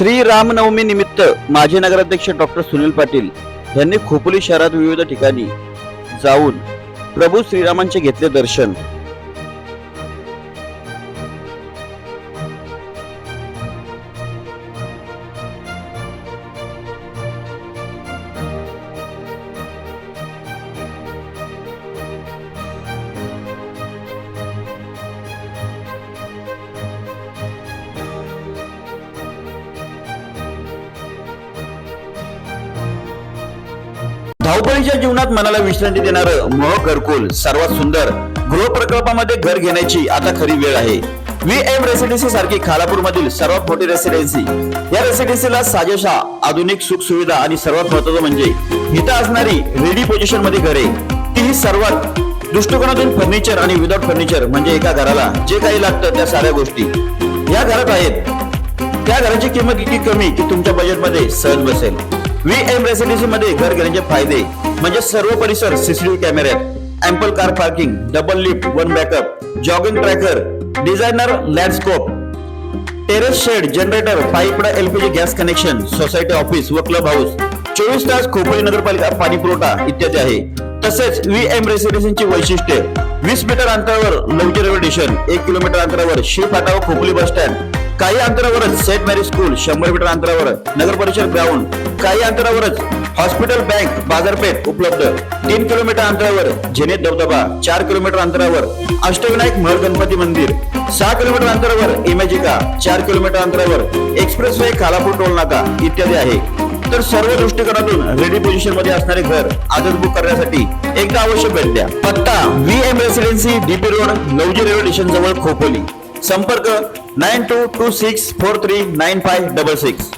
श्री रामनवमी निमित्त माजी नगराध्यक्ष डॉक्टर सुनील पाटील यांनी खोपोली शहरात विविध ठिकाणी जाऊन प्रभू श्रीरामांचे घेतले दर्शन. धावपळीच्या जीवनात मनाला विश्रांती देणारं मोह घरकुल सर्वात सुंदर गृह प्रकल्पामध्ये घर घेण्याची आता खरी वेळ आहे. व्ही एम रेसिडेन्सी सारखी खालापूर मधील सर्वात मोठी रेसिडेन्सी या रेसिडेन्सीला साजेशा आधुनिक सुख सुविधा आणि सर्वात महत्वाचं म्हणजे इथं असणारी रेडी पोझिशनमध्ये घरे. तीही सर्वात दृष्टिकोनातून फर्निचर आणि विदाउट फर्निचर म्हणजे एका घराला जे काही लागतं त्या साऱ्या गोष्टी. या घरात आहेत. त्या घराची किंमत इतकी कमी की तुमच्या बजेटमध्ये सहज बसेल. व्ही एम रेसिडेन्सी मध्ये घर घेण्याचे फायदे म्हणजे सर्व परिसर सीसीटीव्ही कॅमेऱ्यात ample car parking double lift one backup jogging tracker designer landscape terrace shed generator piped LPG gas connection society office व क्लब हाऊस चोवीस तास खोपोली नगरपालिका पाणी पुरवठा इत्यादी आहे. तसेच व्ही एम रेसिडेन्सीची वैशिष्ट्ये वीस मीटर अंतरावर लवची रेल्वे स्टेशन एक किलोमीटर अंतरावर शिव फाटा व खोपोली बस स्टँड काही अंतरावरच सेंट मॅरी स्कूल शंभर मीटर अंतरावर नगर परिषद ग्राउंड काही अंतरावरच हॉस्पिटल बँक बाजारपेठ उपलब्ध. तीन किलोमीटर अंतरावर झेनेत धबधबा चार किलोमीटर अंतरावर अष्टविनायक महर गणपती मंदिर सहा किलोमीटर अंतरावर इमॅजिका चार किलोमीटर अंतरावर एक्सप्रेस वे खालापूर टोल नाका इत्यादी आहे. तर सर्व दृष्टिकोनातून रेडी पोझिशनमध्ये असणारे घर आजच बुक करण्यासाठी एकदा अवश्य भेट द्या. पत्ता V M residency DP road Navji railway station जवळ खोपोली. संपर्क nine two two six four three nine five double six.